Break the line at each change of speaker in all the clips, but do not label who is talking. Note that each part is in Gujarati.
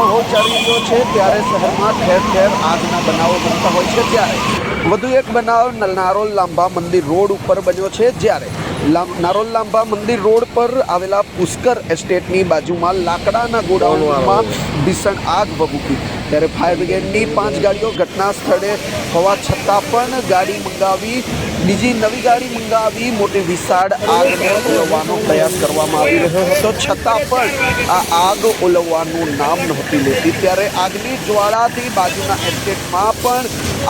માહોલ ચાલી રહ્યો છે ત્યારે શહેરમાં ઠેર ઠેર આગના બનાવો બનતા હોય છે ત્યારે. વધુ એક બનાવ નલનારોલ લાંબા મંદિર રોડ ઉપર બન્યો છે જ્યારે નારોલ લાંબા મંદિર રોડ પર આવેલા પુષ્કર એસ્ટેટની બાજુમાં લાકડાના ગોડાઉનમાં ભીષણ આગ ભભૂકી ત્યારે ફાયર બ્રિગેડની પાંચ ગાડીઓ ઘટના સ્થળે હોવા છતાં પણ ગાડી મંગાવી, બીજી નવી ગાડી મંગાવી મોટી વિશાળ આગને ઓલવવાનો પ્રયાસ કરવામાં આવી રહ્યો હતો. છતાં પણ આ આગ ઓલવવાનું નામ નહોતી લેતી. ત્યારે આગની જ્વાળાથી બાજુના એસ્ટેટમાં પણ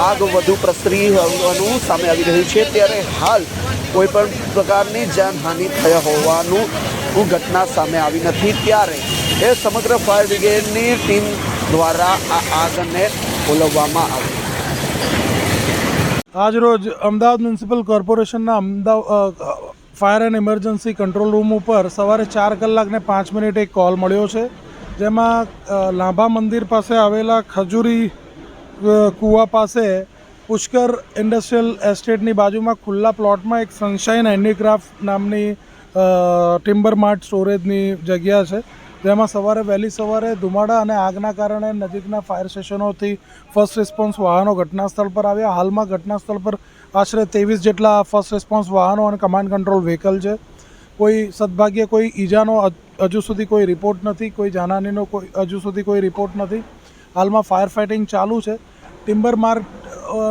આગ વધુ પ્રસરી હોવાનું સામે આવી રહ્યું છે. ત્યારે હાલ કોઈ પણ પ્રકારની જાનહાનિ થયા હોવાનું ઘટના સામે આવી નથી ત્યારે એ સમગ્ર ફાયર બ્રિગેડની ટીમ દ્વારા આ આગને ઓલવવામાં આવી.
આજરોજ અમદાવાદ મ્યુનિસિપલ કોર્પોરેશનના Ahmedabad fire and emergency control room ઉપર સવારે ચાર કલાકને પાંચ મિનિટ એક કોલ મળ્યો છે, જેમાં લાંભા મંદિર પાસે આવેલા ખજૂરી કૂવા પાસે પુષ્કર ઇન્ડસ્ટ્રીયલ એસ્ટેટની બાજુમાં ખુલ્લા પ્લોટમાં એક સનશાઇન હેન્ડીક્રાફ્ટ નામની ટિમ્બર માર્ટ સ્ટોરેજની જગ્યા છે. જેમાં સવારે વહેલી સવારે ધુમાડા અને આગના કારણે નજીકના ફાયર સ્ટેશનોથી ફર્સ્ટ રિસ્પોન્સ વાહનો ઘટનાસ્થળ પર આવ્યા. હાલમાં ઘટનાસ્થળ પર આશરે ત્રેવીસ જેટલા ફર્સ્ટ રિસ્પોન્સ વાહનો અને કમાન્ડ કંટ્રોલ વ્હીકલ છે. કોઈ સદભાગ્યે કોઈ ઈજાનો હજુ સુધી કોઈ રિપોર્ટ નથી, કોઈ જાનહાનીનો કોઈ, હજુ સુધી કોઈ રિપોર્ટ નથી. હાલમાં ફાયર ફાઇટિંગ ચાલુ છે. ટિમ્બર માર્ટ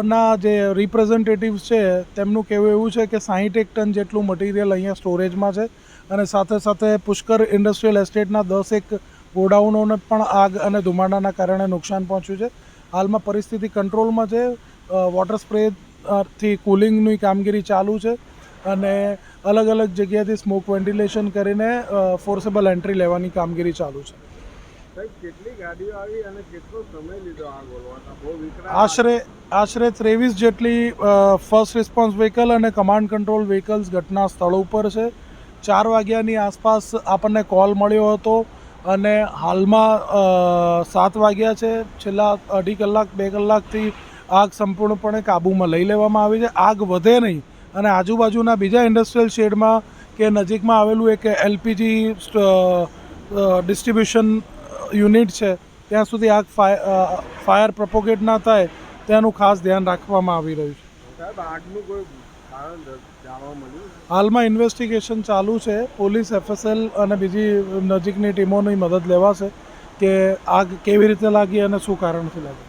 ના જે રિપ્રેઝેન્ટેટિવ્સ છે, તેમનું કહેવું એવું છે કે સાહીઠ એક ટન જેટલું મટીરિયલ અહીંયા સ્ટોરેજમાં છે અને સાથે સાથે પુષ્કર ઇન્ડસ્ટ્રીયલ એસ્ટેટના દસ એક ગોડાઉનોને પણ આગ અને ધુમાડાના કારણે નુકસાન પહોંચ્યું છે. હાલમાં પરિસ્થિતિ કંટ્રોલમાં છે. વોટર સ્પ્રેથી કુલિંગની કામગીરી ચાલુ છે અને અલગ અલગ જગ્યાએથી સ્મોક વેન્ટિલેશન કરીને ફોર્સેબલ એન્ટ્રી લેવાની કામગીરી ચાલુ છે. આશરે આશરે ત્રેવીસ જેટલી ફર્સ્ટ રિસ્પોન્સ વ્હીકલ અને કમાન્ડ કંટ્રોલ વ્હીકલ્સ ઘટના સ્થળ ઉપર છે. ચાર વાગ્યાની આસપાસ આપણને કોલ મળ્યો હતો અને હાલમાં સાત વાગ્યા છે. છેલ્લા અઢી કલાક, બે કલાકથી આગ સંપૂર્ણપણે કાબૂમાં લઈ લેવામાં આવી છે. આગ વધે નહીં અને આજુબાજુના બીજા ઇન્ડસ્ટ્રીયલ શેડમાં કે નજીકમાં આવેલું એક એલપીજી ડિસ્ટ્રીબ્યુશન યુનિટ છે ત્યાં સુધી આગ ફાયર ફાયર પ્રપોગેટ ના થાય તેનું ખાસ ધ્યાન રાખવામાં આવી રહ્યું છે? હાલમાં ઇન્વેસ્ટિગેશન ચાલુ છે પોલીસ એફએસએલ અને બીજી નજીકની ટીમોની મદદ લેવાશે કે આગ કેવી રીતે લાગી અને શું કારણથી લાગી?